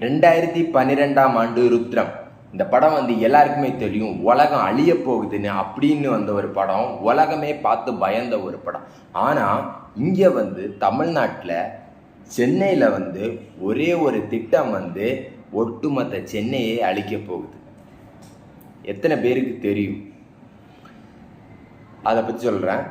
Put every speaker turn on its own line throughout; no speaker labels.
ரெண்டாயிரத்தி பன்னிரெண்டாம் ஆண்டு ருத்ரம். இந்த படம் வந்து எல்லாருக்குமே தெரியும். உலகம் அழிய போகுதுன்னு அப்படின்னு வந்த ஒரு படம். உலகமே பார்த்து பயந்த ஒரு படம். ஆனால் இங்கே வந்து தமிழ்நாட்டில் சென்னையில் வந்து ஒரே ஒரு திட்டம் வந்து ஒட்டுமொத்த சென்னையை அழிக்க போகுது. எத்தனை பேருக்கு தெரியும்? அதை பற்றி சொல்கிறேன்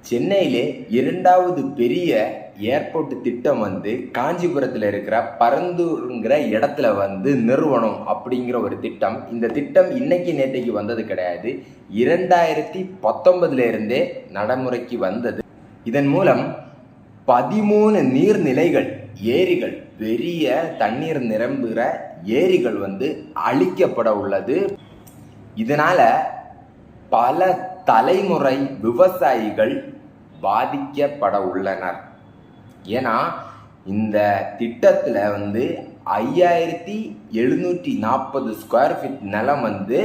சென்னையிலே இரண்டாவது பெரிய ஏர்போர்ட் திட்டம் வந்து காஞ்சிபுரத்தில் இருக்கிற பரந்தூருங்கிற இடத்துல வந்து நிறுவனம் அப்படிங்கிற ஒரு திட்டம். இந்த திட்டம் இன்னைக்கு நேற்றைக்கு வந்தது கிடையாது. இரண்டாயிரத்தி பத்தொன்பதுல இருந்தே நடைமுறைக்கு வந்தது. இதன் மூலம் பதிமூணு நீர்நிலைகள் ஏரிகள் பெரிய தண்ணீர் நிரம்புகிற ஏரிகள் வந்து அழிக்கப்பட உள்ளது. இதனால பல தலைமுறை விவசாயிகள் பாதிக்கப்பட உள்ளனர். ஏன்னா இந்த திட்டத்தில் வந்து ஐயாயிரத்தி எழுநூற்றி நாற்பது ஸ்கொயர் ஃபீட் நிலம் வந்து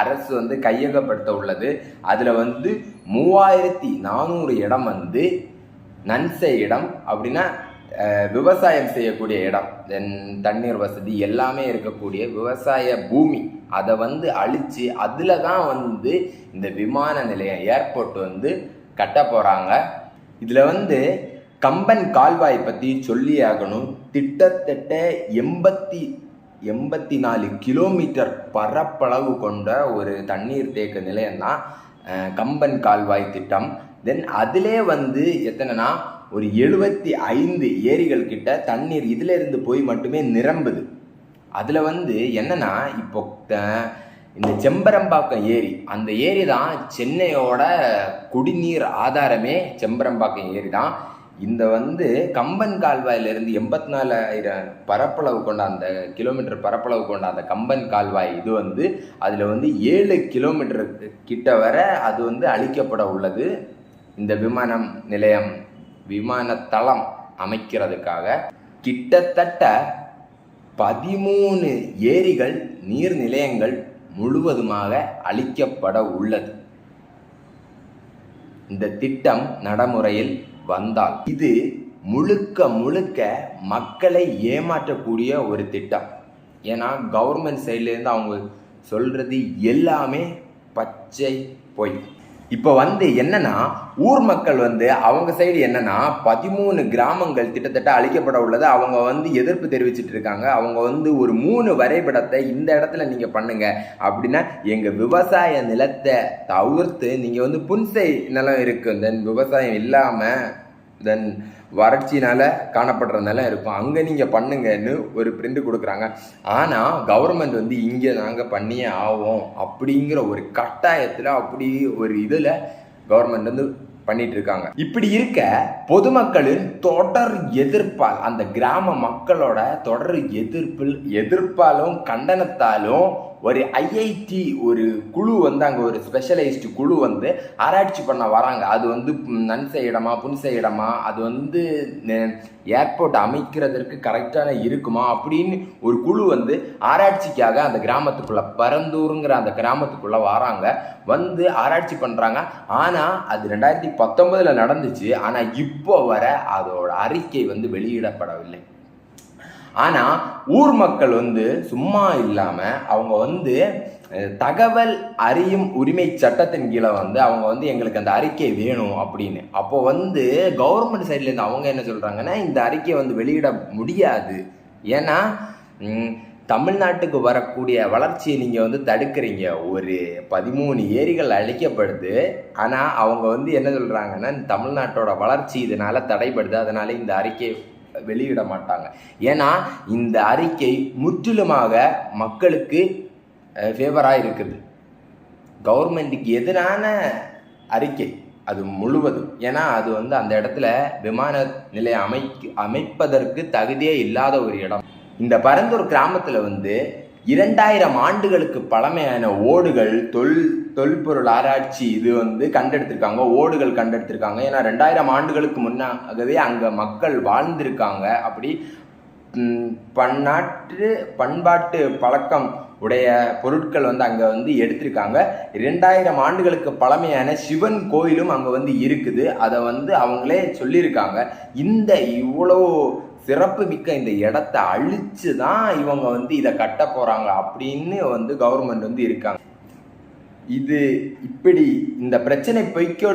அரசு வந்து கையகப்படுத்த உள்ளது. அதில் வந்து மூவாயிரத்தி நானூறு இடம் வந்து நன்சை இடம் அப்படின்னா விவசாயம் செய்யக்கூடிய இடம். தென் தண்ணீர் வசதி எல்லாமே இருக்கக்கூடிய விவசாய பூமி. அதை வந்து அழித்து அதில் தான் வந்து இந்த விமான நிலையம் ஏர்போர்ட் வந்து கட்ட போகிறாங்க இதில் வந்து கம்பன் கால்வாய் பற்றி சொல்லி ஆகணும். கிட்டத்தட்ட எண்பத்தி எண்பத்தி நாலு கிலோமீட்டர் பரப்பளவு கொண்ட ஒரு தண்ணீர் தேக்க நிலையம் தான் கம்பன் கால்வாய் திட்டம். தென் அதிலே வந்து எத்தனைனா ஒரு எழுபத்தி ஐந்து ஏரிகள் கிட்ட தண்ணீர் இதுல இருந்து போய் மட்டுமே நிரம்புது. அதில் வந்து என்னன்னா இப்போ இந்த செம்பரம்பாக்கம் ஏரி அந்த ஏரி தான் சென்னையோட குடிநீர் ஆதாரமே செம்பரம்பாக்கம் ஏரி தான் இந்த வந்து கம்பன் கால்வாயிலிருந்து எண்பத்தி நாலாயிரம் பரப்பளவு கொண்ட அந்த கிலோமீட்டர் பரப்பளவு கொண்ட அந்த கம்பன் கால்வாய் இது வந்து அதில் வந்து ஏழு கிலோமீட்டர் கிட்ட வர அது வந்து அழிக்கப்பட உள்ளது. இந்த விமானம் நிலையம் விமானத்தளம் அமைக்கிறதுக்காக கிட்டத்தட்ட பதிமூணு ஏரிகள் நீர் நிலையங்கள் முழுவதுமாக அழிக்கப்பட உள்ளது. இந்த திட்டம் நடைமுறையில் வந்தால். இது முழுக்க முழுக்க மக்களை ஏமாற்றக்கூடிய ஒரு திட்டம். ஏன்னா கவர்மெண்ட் சைட்லேருந்து அவங்க சொல்கிறது எல்லாமே பச்சை பொய். இப்போ வந்து என்னன்னா ஊர் மக்கள் வந்து அவங்க சைடு என்னன்னா பதிமூணு கிராமங்கள் கிட்டத்தட்ட அழிக்கப்பட உள்ளது அவங்க வந்து எதிர்ப்பு தெரிவிச்சிட்டு இருக்காங்க. அவங்க வந்து ஒரு மூணு வரைபடத்தை இந்த இடத்துல நீங்க பண்ணுங்க அப்படின்னா எங்க விவசாய நிலத்தை தவிர்த்து நீங்க வந்து புன்சை நிலம் இருக்கு. தென் விவசாயம் இல்லாம தென் வறட்சினால காணப்படுற நிலம் இருக்கும். அங்கே நீங்கள் பண்ணுங்கன்னு ஒரு பிரிண்ட் கொடுக்குறாங்க. ஆனால் கவர்மெண்ட் வந்து இங்கே நாங்கள் பண்ணியே ஆவோம் அப்படிங்கிற ஒரு கட்டாயத்தில் அப்படி ஒரு இதில் கவர்மெண்ட் வந்து பண்ணிட்டு இருக்காங்க. இப்படி இருக்க பொதுமக்களின் தொடர் எதிர்ப்பால் அந்த கிராம மக்களோட தொடர் எதிர்ப்பில் எதிர்ப்பாலும் கண்டனத்தாலும் ஒரு ஐஐடி ஒரு குழு வந்து அங்கே ஒரு ஸ்பெஷலைஸ்டு குழு வந்து ஆராய்ச்சி பண்ண வராங்க. அது வந்து நன்சை இடமா புன்சை இடமா அது வந்து ஏர்போர்ட் அமைக்கிறதற்கு கரெக்டான இருக்குமா? அப்படின்னு ஒரு குழு வந்து ஆராய்ச்சிக்காக அந்த கிராமத்துக்குள்ளே பரந்தூருங்கிற அந்த கிராமத்துக்குள்ளே வராங்க. வந்து ஆராய்ச்சி பண்ணுறாங்க ஆனால் அது ரெண்டாயிரத்தி பத்தொம்பதில் நடந்துச்சு. ஆனால் இப்போ வர அதோட அறிக்கை வந்து வெளியிடப்படவில்லை. ஆனால் ஊர் மக்கள் வந்து சும்மா இல்லாமல் அவங்க வந்து தகவல் அறியும் உரிமை சட்டத்தின் கீழே வந்து அவங்க வந்து எங்களுக்கு அந்த அறிக்கை வேணும் அப்படின்னு. அப்போ வந்து கவர்மெண்ட் சைட்லேருந்து அவங்க என்ன சொல்கிறாங்கன்னா இந்த அறிக்கையை வந்து வெளியிட முடியாது. ஏன்னா தமிழ்நாட்டுக்கு வரக்கூடிய வளர்ச்சியை நீங்கள் வந்து தடுக்கிறீங்க. ஒரு பதிமூணு ஏரிகள் அழிக்கப்படுது. ஆனால் அவங்க வந்து என்ன சொல்கிறாங்கன்னா தமிழ்நாட்டோட வளர்ச்சி இதனால் தடைபடுது. அதனால் இந்த அறிக்கை வெளியிட மாட்டாங்க ஏன்னா இந்த அறிக்கை முற்றிலுமாக மக்களுக்கு ஃபேவராக இருக்குது. கவர்மெண்ட்டுக்கு எதிரான அறிக்கை அது முழுவதும். ஏன்னா அது வந்து அந்த இடத்துல விமான நிலையம் அமைக்க அமைப்பதற்கு தகுதியே இல்லாத ஒரு இடம். இந்த பரந்தூர் கிராமத்தில் வந்து இரண்டாயிரம் ஆண்டுகளுக்கு பழமையான ஓடுகள் தொல் தொல்பொருள் ஆராய்ச்சி இது வந்து கண்டெடுத்திருக்காங்க ஓடுகள் கண்டெடுத்திருக்காங்க. ஏன்னா ரெண்டாயிரம் ஆண்டுகளுக்கு முன்னாகவே அங்கே மக்கள் வாழ்ந்திருக்காங்க. அப்படி பன்னாட்டு பண்பாட்டு பழக்கம் உடைய பொருட்கள் வந்து அங்கே வந்து எடுத்திருக்காங்க. ரெண்டாயிரம் ஆண்டுகளுக்கு பழமையான சிவன் கோயிலும் அங்கே வந்து இருக்குது. அதை வந்து அவங்களே சொல்லியிருக்காங்க. இந்த இவ்வளோ சிறப்பு மிக்க இந்த இடத்த அழிச்சு தான் இவங்க வந்து இதை கட்ட போகிறாங்க அப்படின்னு வந்து கவர்மெண்ட் வந்து இருக்காங்க. இது இப்படி இந்த பிரச்சனை பொய்க்கோ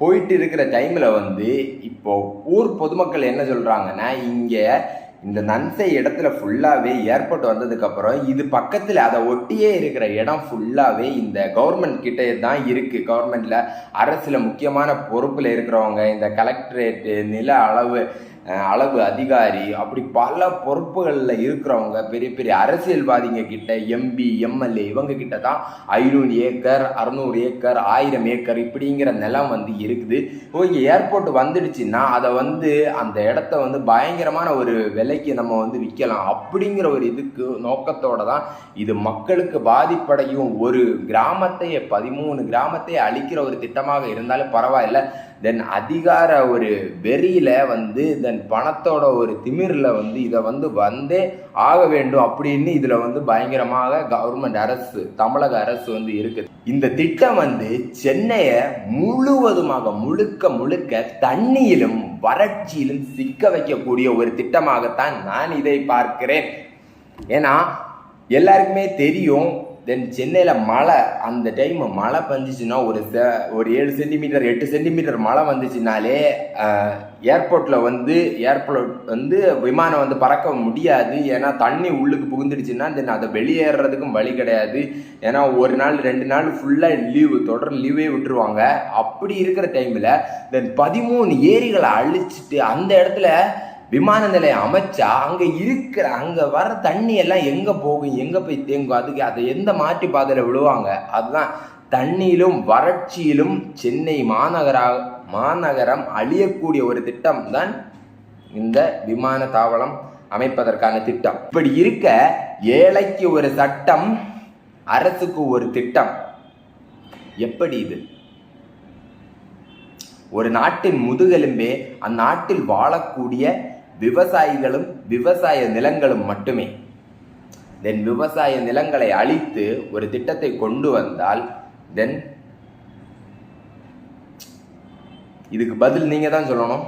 போயிட்டு இருக்கிற டைமில் வந்து இப்போ ஊர் பொதுமக்கள் என்ன சொல்கிறாங்கன்னா இங்கே இந்த நன்சை இடத்துல ஃபுல்லாகவே ஏர்போர்ட் வந்ததுக்கப்புறம் இது பக்கத்தில் அதை ஒட்டியே இருக்கிற இடம் ஃபுல்லாகவே இந்த கவர்மெண்ட் கிட்டே தான் இருக்குது கவர்மெண்ட்டில் அரசில் முக்கியமான பொறுப்பில் இருக்கிறவங்க இந்த கலெக்டரேட்டு நில அளவு அளவு அதிகாரி அப்படி பல பொறுப்புகளில் இருக்கிறவங்க பெரிய பெரிய அரசியல்வாதிங்க கிட்ட எம்பி எம்எல்ஏ இவங்க கிட்ட தான் ஐநூறு ஏக்கர் அறுநூறு ஏக்கர் ஆயிரம் ஏக்கர் இப்படிங்கிற நிலம் வந்து இருக்குது. ஓகே ஏர்போர்ட் வந்துடுச்சுன்னா அதை வந்து அந்த இடத்த வந்து பயங்கரமான ஒரு விலைக்கு நம்ம வந்து விற்கலாம். அப்படிங்கிற ஒரு இதுக்கு நோக்கத்தோட தான் இது மக்களுக்கு பாதிப்படையும் ஒரு கிராமத்தையே பதிமூணு கிராமத்தை அழிக்கிற ஒரு திட்டமாக இருந்தாலும் பரவாயில்ல. தென் அதிகார ஒரு வெறியில் வந்து தென் பணத்தோட ஒரு திமிரில் வந்து இதை வந்து வந்தே ஆக வேண்டும் அப்படின்னு இதில் வந்து பயங்கரமாக கவர்மெண்ட் அரசு தமிழக அரசு வந்து இருக்குது. இந்த திட்டம் வந்து சென்னையை முழுவதுமாக முழுக்க முழுக்க தண்ணியிலும் வறட்சியிலும் சிக்க வைக்கக்கூடிய ஒரு திட்டமாகத்தான் நான் இதை பார்க்கிறேன். ஏன்னா எல்லாருக்குமே தெரியும் தென் சென்னையில் மழை அந்த டைம் மழை பஞ்சிச்சுன்னா ஒரு செ ஒரு ஏழு சென்டிமீட்டர் எட்டு சென்டிமீட்டர் மழை வந்துச்சுனாலே ஏர்போர்ட்டில் வந்து ஏர்போர்ட் வந்து விமானம் வந்து பறக்க முடியாது. ஏன்னா தண்ணி உள்ளுக்கு புகுந்துடுச்சுன்னா தென் அதை வெளியேறதுக்கும் வழி கிடையாது. ஏன்னா ஒரு நாள் ரெண்டு நாள் ஃபுல்லாக லீவு தொடர் லீவே விட்டுருவாங்க. அப்படி இருக்கிற டைமில் தென் பதிமூணு ஏரிகளை அழிச்சிட்டு அந்த இடத்துல விமான நிலையம் அமைச்சா அங்கே இருக்கிற அங்கே வர தண்ணி எல்லாம் எங்கே போகும் எங்கே போய் தேங்கும்? அதுக்கு அதை எந்த மாற்றி பாதையில் விழுவாங்க? அதுதான் தண்ணியிலும் வறட்சியிலும் சென்னை மாநகரா மாநகரம் அழியக்கூடிய ஒரு திட்டம் தான் இந்த விமான தாவளம் அமைப்பதற்கான திட்டம். இப்படி இருக்க ஏழைக்கு ஒரு சட்டம் அரசுக்கு ஒரு திட்டம். எப்படி இது? ஒரு நாட்டின் முதுகெலும்பே அந்நாட்டில் வாழக்கூடிய விவசாயிகளும் விவசாய நிலங்களும் மட்டுமே. தென் விவசாய நிலங்களை அழித்து ஒரு திட்டத்தை கொண்டு வந்தால் தென் இதுக்கு பதில் நீங்க தான் சொல்லணும்.